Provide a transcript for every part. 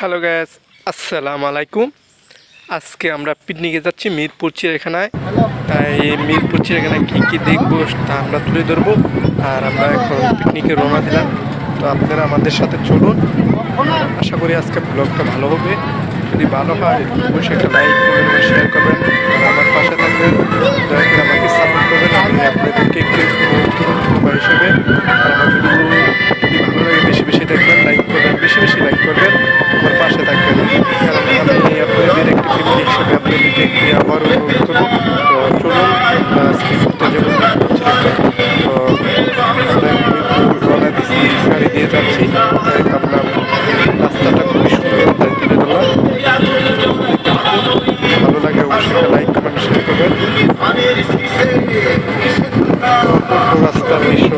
Hello gas আসসালাম আলাইকুম আজকে আমরা পিকনিকে যাচ্ছি মিরপুর চিড়িয়াখানায়। তাই মিরপুর চিড়িয়াখানায় কী কী দেখব তা আমরা তুলে ধরবো। আর আমরা এখন পিকনিকে রওনা দিলাম। তো আপনারা আমাদের সাথে চলুন। আশা করি আজকে ব্লগটা ভালো হবে। যদি ভালো হয় অবশ্যই একটা লাইক করবেন শেয়ার করবেন। আর আমার পাশে থাকবেন দয়া করে আমাকে সাপোর্ট করবেন। আমি আপনাদেরকে একটু হিসেবে। অনুরোধ করব তো চলুন আমরা আমরা রওনা দিচ্ছি গাড়ি দিয়ে যাচ্ছি ভাবলাম রাস্তাটা খুবই সুন্দর তুলে ধরলাম। ভালো লাগে অবশ্যই লাইক কমেন্ট শেয়ার করবেন। রাস্তার দৃশ্য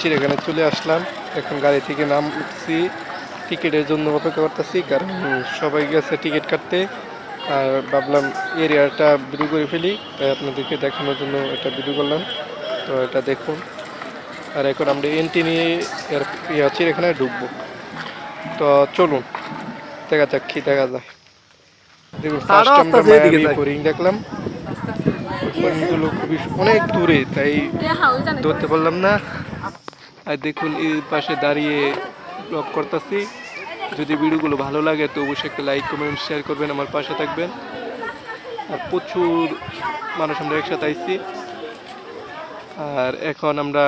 চিড়িয়াখানে চলে আসলাম। এখন গাড়ি থেকে নামছি। টিকিটের জন্য অপেক্ষা করতেছি কারণ সবাই গেছে টিকিট কাটতে। আর ভাবলাম এরিয়াটা ভিডিও করে ফেলি তাই আপনাদেরকে দেখানোর জন্য একটা ভিডিও করলাম। তো এটা দেখুন। আর এখন আমরা এন্ট্রি নিয়ে এর ইয়া চিড়িয়াখানায় ঢুকবো। তো চলুন দেখা যাক কি দেখা যায়। দেখুন ফার্স্ট আমরা মায়াবী হরিণ দেখলাম। খুবই অনেক দূরে তাই ধরতে পারলাম না। দেখুন এই পাশে দাঁড়িয়ে ব্লগ করতেছি। যদি ভিডিওগুলো ভালো লাগে তো অবশ্যই একটা লাইক কমেন্ট শেয়ার করবেন আমার পাশে থাকবেন। আর প্রচুর মানুষ আমরা একসাথে আইছি। আর এখন আমরা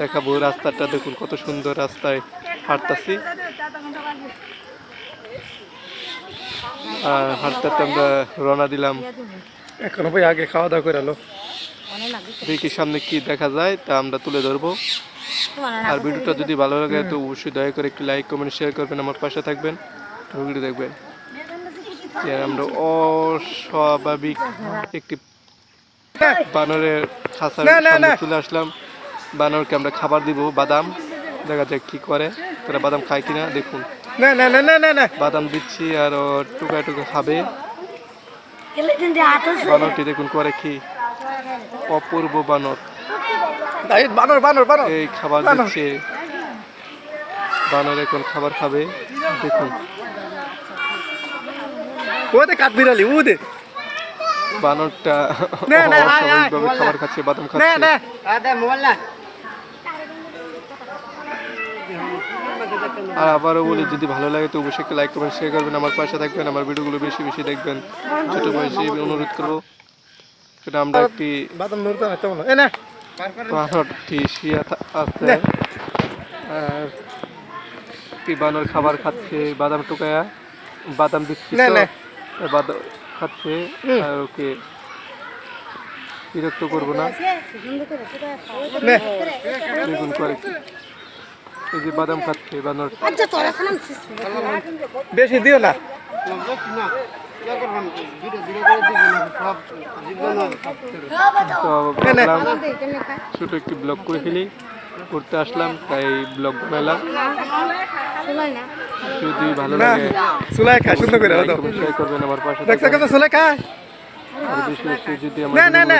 দেখাবো রাস্তাটা দেখুন কত সুন্দর রাস্তায় হাঁটতাছি। আর হাঁটতে আমরা রওনা দিলাম। এখনও ভাই আগে খাওয়া দাওয়া করে দেখি সামনে কি দেখা যায় তা আমরা তুলে ধরবো। আর ভিডিওটা যদি ভালো লাগে তো অবশ্যই দয়া করে একটু লাইক কমেন্ট শেয়ার করবেন আমার পাশে থাকবেন। ভিডিও দেখবেন। আমরা অস্বাভাবিক একটি বানরের খাঁচার না। চলে আসলাম। বানরকে আমরা খাবার দিব বাদাম। দেখা যাক কি করে। তারা বাদাম খায় কিনা দেখুন। না না না না বাদাম দিচ্ছি আর ও টুকা টুকা খাবে। বানরটি দেখুন করে কি। অপূর্ব বানর। বানর বানর বানর। এই খাবার দিচ্ছে। বানর এখন খাবার খাবে। দেখুন। ওতে কাঠ বিড়ালি ওদে বানরটা না, না, আয়, আয়, অস্বাভাবিকভাবে মোবাইল খাবার খাচ্ছে বাদাম খাচ্ছে। আর আবারও বলি যদি ভালো লাগে তো অবশ্যই একটা লাইক কমেন্ট শেয়ার করবেন আমার পাশে থাকবেন আমার ভিডিওগুলো বেশি বেশি দেখবেন। ছোট বয়সে অনুরোধ করব। সেটা আমরা একটি বাদাম থা- আছে। আর কি বানর খাবার খাচ্ছে বাদাম টুকায়া বাদাম দিচ্ছি না, তো, না। আর বাদাম খাচ্ছে। আর ওকে বিরক্ত করব না। দেখুন করে এই যে বাদাম খাচ্ছে বানর। বেশি দিও না। ছোট একটি ব্লগ করে ফেলি। করতে আসলাম তাই ব্লগ বানালাম। যদি ভালো লাগে সুলাই খায় সুন্দর করে লাইক শেয়ার করবেন আমার পাশে দেখছ। কত সুলাই আর বেশি বেশি যদি আমার না, না, না,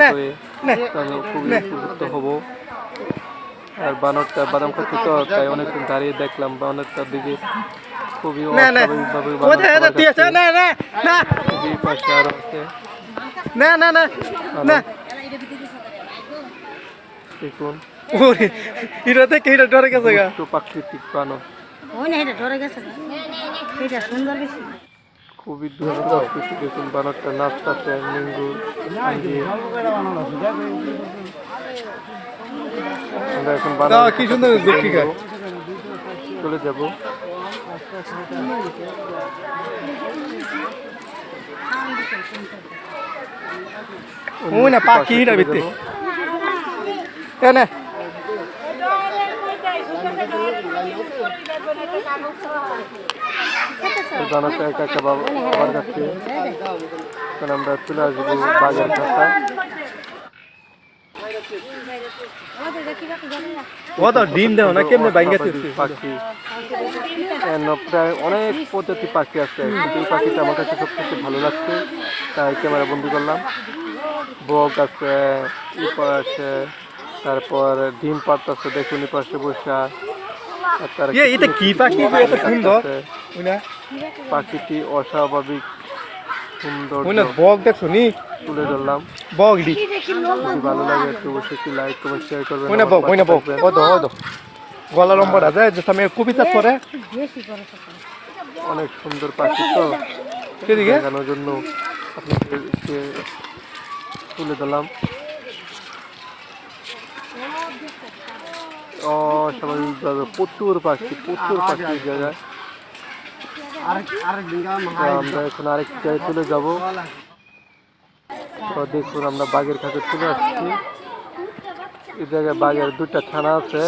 না, না, তাহলে খুবই উপকৃত হব। আর বানরটা বাদাম খাচ্ছে তো তাই অনেকক্ষণ দাঁড়িয়ে দেখলাম বানরটার দিকে। খুবই না না। আছে আরও। না। দেখুন। ওরে এটা দেখে এটা ডরে গেছে গা। একটু প্রাকৃতিক বানর খুবই দুর্গম প্রাকৃতিক। দেখুন বানরটা আমরা এখন বানর কি সুন্দর দেখি গা। চলে যাব। ওই না পাখি ভিতরে এ না। বানরটা একা একা বাবা বাবার কাছে। আমরা চলে আসব বাজার কাছে ডিম দেও না কেমনে বাইঙ্গা পাখি প্রায় অনেক প্রজাতি পাখি আছে। এই পাখিটা আমার কাছে সবথেকে ভালো লাগছে। তাই ক্যামেরা বন্দি করলাম। বক আছে ইপা আছে তারপর ডিম পাড়তেছে দেখুন পাশে বসা। এটা কি পাখি? সুন্দর? ওই পাখিটি অস্বাভাবিক সুন্দর বক দেখছ নি? তুলে ধরলাম। বক ডি যদি ভালো লাগে একটু অবশ্যই একটু লাইক কমেন্ট শেয়ার করবেন ওই বক ওই বক। ও দো ও দো গলা যে আমি কবিতা পড়ে। অনেক সুন্দর পাখি তো। সেদিকে দেখানোর জন্য আপনাদেরকে তুলে দিলাম অস্বাভাবিকভাবে প্রচুর পাখি প্রচুর পাখি জায়গায়। আমরা এখন আরেক জায়গায় চলে যাব। তো দেখুন আমরা বাঘের কাছে চলে আসছি। এই জায়গায় বাঘের দুটা ছানা আছে।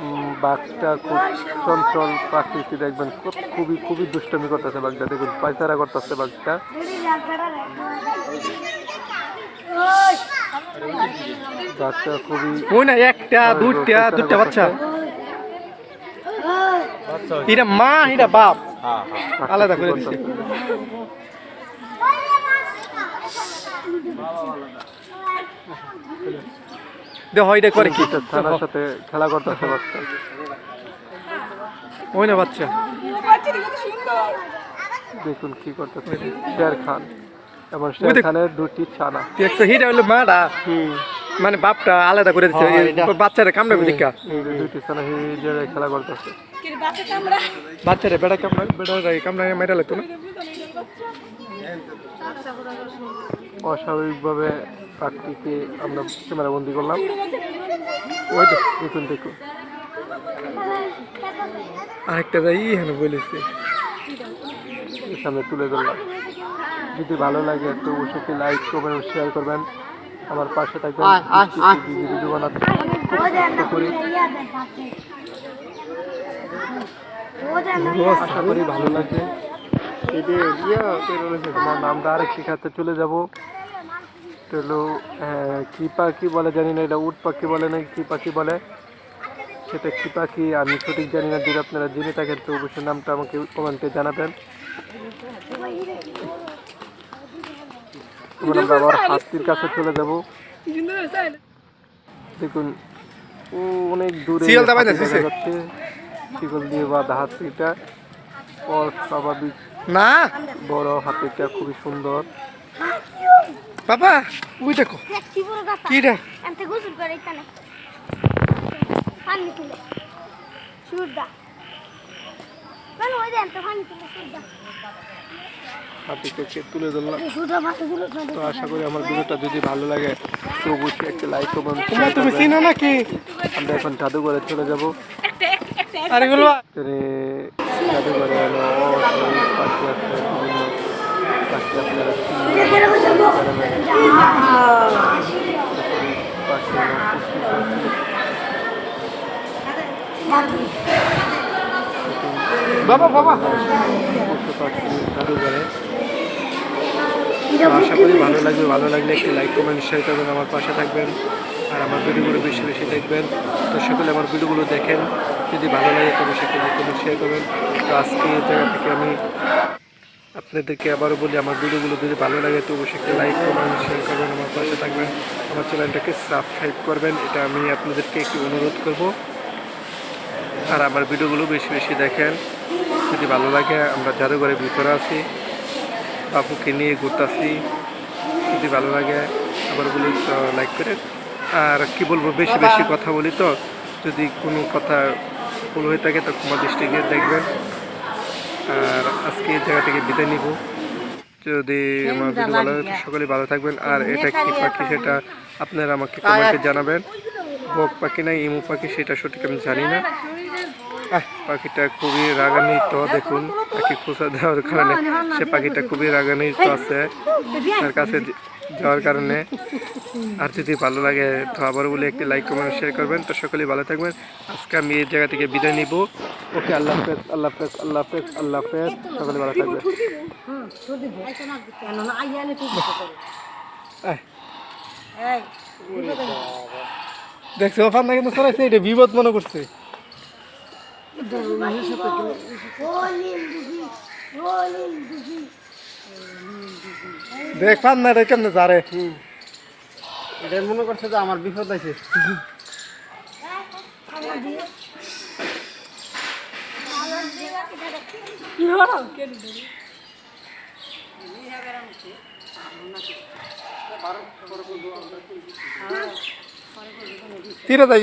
উম, বাঘটা খুব চঞ্চল প্রাকৃতি দেখবেন খুব- খুবই খুবই দুষ্টমি করতেছে বাঘটা। দেখুন পায়চারা করতেছে বাঘটা। বাঘটা খুবই একটা দুইটা দুইটা বাচ্চা। এটা মা এটা বাপ। আলাদা করে দিছে। দেখো এটা করে কি? দুইটা সাথে খেলা করতেছে বাঘটা ওই না বাচ্চা। দেখুন কি করতেছে। শের খান। এবং ওই শের খানের দুটি ছানা। দেখছ হিটা হলো মাটা। মানে বাপটা আলাদা করে দিচ্ছে হ্যাঁ, বাচ্চারা কামড়াবে দেখা দুইটি ছানা খেলা করতেছে। বাচ্চারা বেড়া কামড়া বেড়া কামড়া মেরা লাগতো না? অস্বাভাবিকভাবে পাখিকে আমরা ক্যামেরা বন্দি করলাম। ওই তো দেখুন দেখুন। আরেকটা যাই এখানে বলেছে। এর সামনে তুলে ধরলাম। যদি ভালো লাগে তো অবশ্যই লাইক কমেন্ট শেয়ার করবেন। আমার পাশে থাকবেন। ভিডিও বানাতে। করি। আশা করি ভালো লাগবে। এটি ইয়া তোমার নামটা আরেক শিখাতে চলে যাব। আহ, কি পাখি বলে জানি না এটা উট পাখি বলে না কি পাখি বলে? সেটা কি পাখি? আমি সঠিক জানি না যদি আপনারা জেনে থাকেন তো অবশ্যই নামটা আমাকে কমেন্টে জানাবেন। আমরা আবার হাতির কাছে চলে যাব। দেখুন ও অনেক দূরে যাচ্ছে। শিকল দিয়ে বাঁধা হাতিটা। অস্বাভাবিক না? বড় হাতিটা খুবই সুন্দর। বাবা ওই দেখো। কিটা পানি তুলে। ধরলাম। তো আশা করি আমার ভিডিওটা যদি ভালো লাগে তো অবশ্যই একটা লাইক করবেন তোমরা তুমি চিনো নাকি? আমরা এখন জাদুঘরে চলে যাব। বাবা বাবা। আশা করি ভালো লাগবে ভালো লাগলে একটি লাইক কমেন্ট শেয়ার করবেন আমার পাশে থাকবেন। আর আমার ভিডিওগুলো বেশি বেশি দেখবেন। তো সকলে আমার ভিডিওগুলো দেখেন। যদি ভালো লাগে তবে সেটা লাইক কমেন্ট শেয়ার করবেন। তো আজকে এই জায়গা থেকে আমি আপনাদেরকে আবারও বলি আমার ভিডিওগুলো যদি ভালো লাগে তো অবশ্যই একটা লাইক কমেন্ট শেয়ার করবেন আমার পাশে থাকবেন। আমার চ্যানেলটাকে সাবস্ক্রাইব করবেন এটা আমি আপনাদেরকে একটু অনুরোধ করব। আর আমার ভিডিওগুলো বেশি বেশি দেখেন। যদি ভালো লাগে আমরা জাদুঘরের ভিতরে আছি বাপুকে নিয়ে ঘুরতে ঘুরতেছি। যদি ভালো লাগে আবার বলি লাইক করে। আর কি বলব বেশি বেশি কথা বলি তো। যদি কোনো কথা ভুল হয়ে থাকে তো ক্ষমা দৃষ্টিকে দেখবেন। আর আজকে এই জায়গা থেকে বিদায় নিব। যদি আমার ভিডিও ভালো লাগে সকলে ভালো থাকবেন। আর এটা কি পাখি সেটা আপনারা আমাকে কমেন্টে জানাবেন। বক পাখি না ইমু পাখি সেটা সঠিক আমি জানি না। পাখিটা খুবই রাগান্বিত দেখুন পাখি খোঁচা দেওয়ার কারণে সে পাখিটা খুবই রাগান্বিত আছে। তার কাছে যাওয়ার কারণে। আর যদি ভালো লাগে তো আবার বলে, একটি লাইক কমেন্ট শেয়ার করবেন। তো সকলেই ভালো থাকবেন। আজকে আমি এই জায়গা থেকে বিদায় নিব। ওকে, আল্লাহ হাফেজ আল্লাহ হাফেজ আল্লাহ হাফেজ আল্লাহ হাফেজ। সকলে ভালো থাকবেন। দেখছ ফান্না কিন্তু সরাইছে, এটা বিপদ মনে করছে। দেখ ফান্না এটা কেমনে যারে। এটা মনে করছে যে আমার বিপদ আছে। তীরে যাই